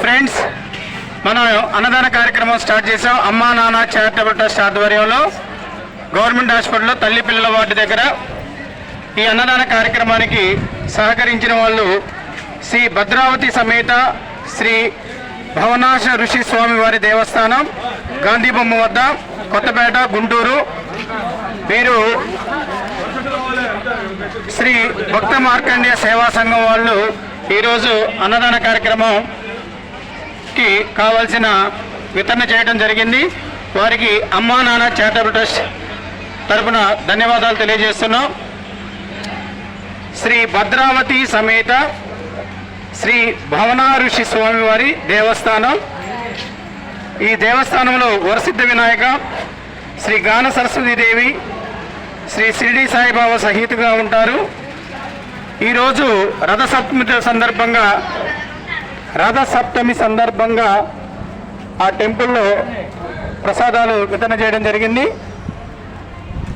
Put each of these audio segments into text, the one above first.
Friends మనం అన్నదాన కార్యక్రమం స్టార్ట్ చేసాం అమ్మా నాన్న చారిటబుల్ ట్రస్ట్ ఆధ్వర్యంలో గవర్నమెంట్ హాస్పిటల్లో తల్లి పిల్లల వార్డు దగ్గర ఈ అన్నదాన కార్యక్రమానికి సహకరించిన వాళ్ళు శ్రీ భద్రావతి సమేత శ్రీ భవనాశ ఋషి స్వామి వారి దేవస్థానం గాంధీ బొమ్మ వద్ద కొత్తపేట గుంటూరు. వీరు శ్రీ భక్త మార్కండేయ సేవా సంఘం వాళ్ళు ఈరోజు అన్నదాన కార్యక్రమం ట్రస్ట్కి కావాల్సిన వితరణ చేయడం జరిగింది. వారికి అమ్మా నాన్న చారిటబుల్ ట్రస్ట్ తరపున ధన్యవాదాలు తెలియజేస్తున్నాం. శ్రీ భద్రావతి సమేత శ్రీ భవనా ఋషి స్వామివారి దేవస్థానం. ఈ దేవస్థానంలో వరసిద్ధ వినాయక శ్రీ గాన సరస్వతీదేవి శ్రీ షిరిడి సాయిబాబా సహితుగా ఉంటారు. ఈరోజు రథసప్తమి సందర్భంగా రథసప్తమి సందర్భంగా ఆ టెంపుల్లో ప్రసాదాలు వితరణ చేయడం జరిగింది.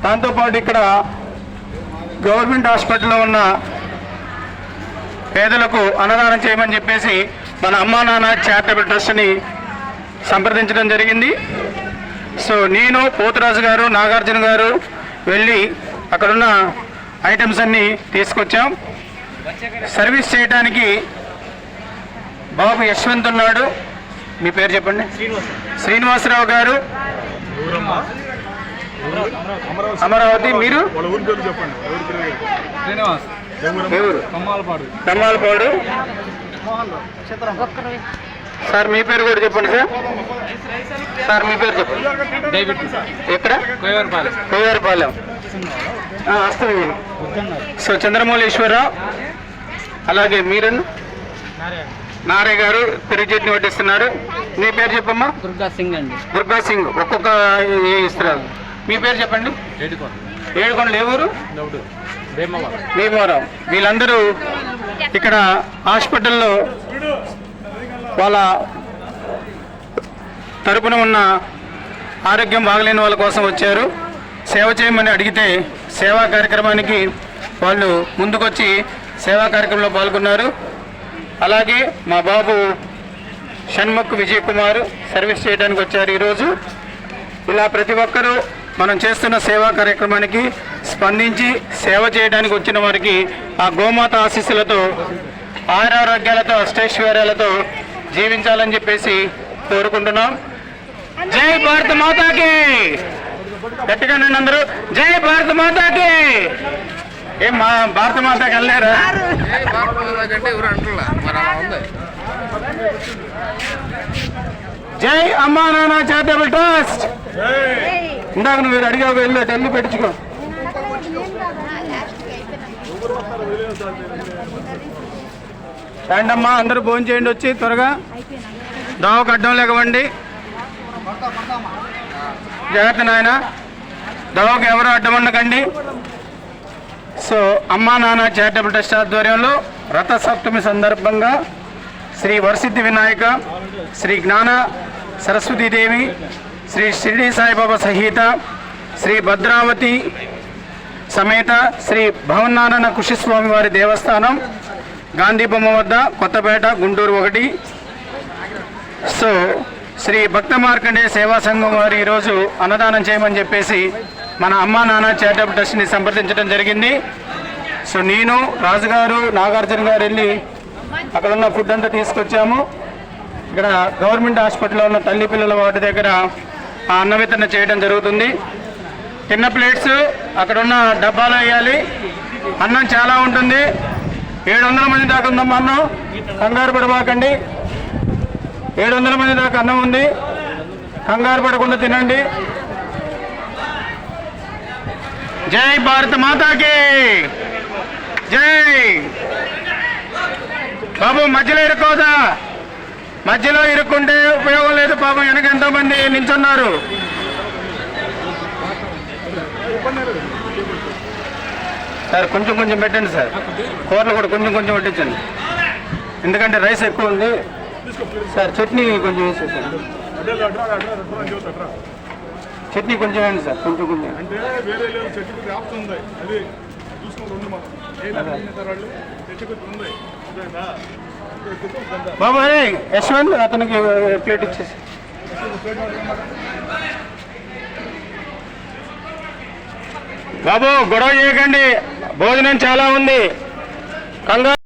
దాంతోపాటు ఇక్కడ గవర్నమెంట్ హాస్పిటల్లో ఉన్న పేదలకు అన్నదానం చేయమని చెప్పేసి మన అమ్మా నాన్న చారిటబుల్ ట్రస్ట్ని సంప్రదించడం జరిగింది. సో నేను పోతురాజు గారు నాగార్జున గారు వెళ్ళి అక్కడున్న ఐటమ్స్ అన్నీ తీసుకొచ్చాం. సర్వీస్ చేయడానికి బాబు యశ్వంత్ ఉన్నాడు. మీ పేరు చెప్పండి. శ్రీనివాసరావు గారు. అమరావతి మీరు? కొమ్మాలపాడు. సార్ మీ పేరు కూడా చెప్పండి సార్. సార్ మీ పేరు చెప్పండి. డేవిడ్. ఎక్కడ? కోయవరపాలెం వస్తుంది సో చంద్రమౌళీశ్వరరావు అలాగే మీరన్ నారే గారు పెరుగు వడ్డిస్తున్నారు. మీ పేరు చెప్పమ్మా? దుర్గా సింగ్ అండి. దుర్గా సింగ్ ఒక్కొక్క ఏ ఇస్తున్నారు? మీ పేరు చెప్పండి. ఏడుకోండి. భీమవరం. భీమవరం. వీళ్ళందరూ ఇక్కడ హాస్పిటల్లో వాళ్ళ తరపున ఉన్న ఆరోగ్యం బాగలేని వాళ్ళ కోసం వచ్చారు. సేవ చేయమని అడిగితే సేవా కార్యక్రమానికి వాళ్ళు ముందుకొచ్చి సేవా కార్యక్రమంలో పాల్గొన్నారు. అలాగే మా బాబు షణ్ముఖ్ విజయ్ కుమార్ సర్వీస్ చేయడానికి వచ్చారు ఈరోజు. ఇలా ప్రతి ఒక్కరూ మనం చేస్తున్న సేవా కార్యక్రమానికి స్పందించి సేవ చేయడానికి వచ్చిన వారికి ఆ గోమాత ఆశీస్సులతో ఆయురారోగ్యాలతో అష్టైశ్వర్యాలతో జీవించాలని చెప్పేసి కోరుకుంటున్నాం. జై భారత మాతాకి! గట్టిగా నేను అందరూ జై భారత మాతాకి! ఏం మా భారత మాత వెళ్ళారా జై అమ్మా నాన్న చారిటబుల్ ట్రస్ట్. ఇందాక నువ్వు అడిగా వెళ్ళు తల్లి పెట్టించుకో రండి అమ్మా అందరూ భోజనం చేయండి వచ్చి త్వరగా. దావకు అడ్డం లేకవండి జాగ్రత్త నాయన. దావకు ఎవరు అడ్డం ఉండకండి. సో అమ్మా నాన్న చారిటబుల్ ట్రస్ట్ ఆధ్వర్యంలో రథ సప్తమి సందర్భంగా శ్రీ వరసిద్ధి వినాయక శ్రీ జ్ఞాన సరస్వతీదేవి శ్రీ షిరిడి సాయిబాబా సహిత శ్రీ భద్రావతి సమేత శ్రీ భవనారాయణ కుషిస్వామి వారి దేవస్థానం గాంధీ బొమ్మ వద్ద కొత్తపేట గుంటూరు ఒకటి. సో శ్రీ భక్త మార్కండే సేవా సంఘం వారు ఈరోజు అన్నదానం చేయమని చెప్పేసి మన అమ్మా నాన్న చారిటబుల్ ట్రస్ట్ని సంప్రదించడం జరిగింది. సో నేను రాజుగారు నాగార్జున గారు వెళ్ళి అక్కడ ఉన్న ఫుడ్ అంతా తీసుకొచ్చాము. ఇక్కడ గవర్నమెంట్ హాస్పిటల్లో ఉన్న తల్లి పిల్లల వాటి దగ్గర ఆ అన్న వితరణ చేయడం జరుగుతుంది. చిన్న ప్లేట్స్ అక్కడ ఉన్న డబ్బాలు వేయాలి. అన్నం చాలా ఉంటుంది. ఏడు వందల మంది దాకా ఉందమ్మా అన్నం. కంగారు పడబాకండి. ఏడు వందల మంది దాకా అన్నం ఉంది. కంగారు పడకుండా తినండి. జై భారత మాతాకి. జై. బాబు మధ్యలో ఇరుక్కోదా? మధ్యలో ఇరుక్కుంటే ఉపయోగం లేదు పాపం వెనక ఎంతో మంది నిల్చున్నారు. సార్ కొంచెం కొంచెం పెట్టండి సార్. కూరలు కూడా కొంచెం కొంచెం పెట్టించండి ఎందుకంటే రైస్ ఎక్కువ ఉంది. సార్ చట్నీ కొంచెం వేసేసాను చట్నీ కొంచెం అండి సార్ కొంచెం కొంచెం. బాబు అదే లేదు యశ్వంత్ అతనికి ప్లేట్ ఇచ్చేసి. బాబు గొడవ చేయకండి. భోజనం చాలా ఉంది. కంగారు